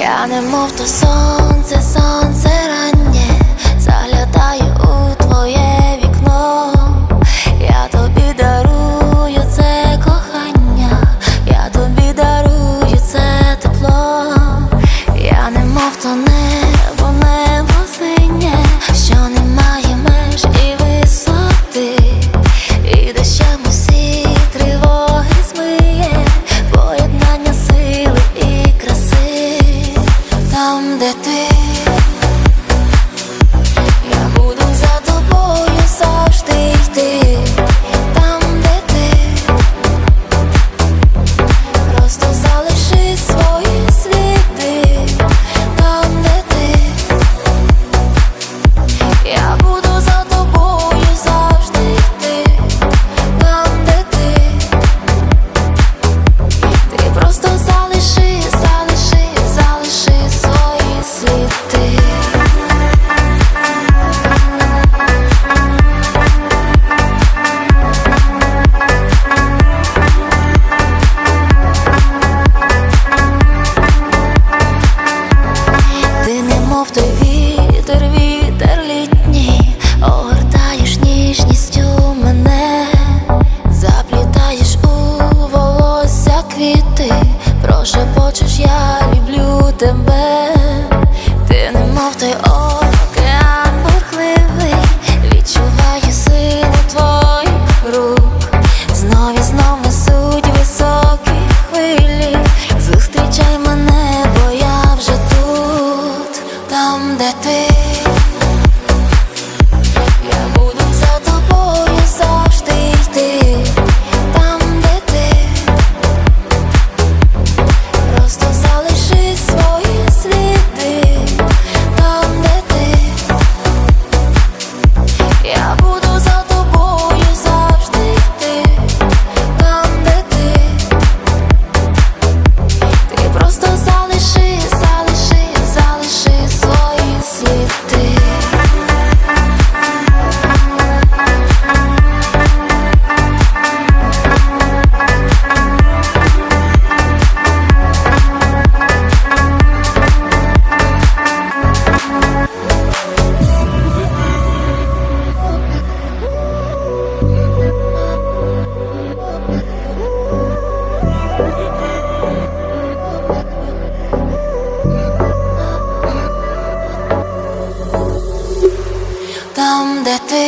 Ja nie mów to sądzę, sądzę rannie тебе, ти не мов той te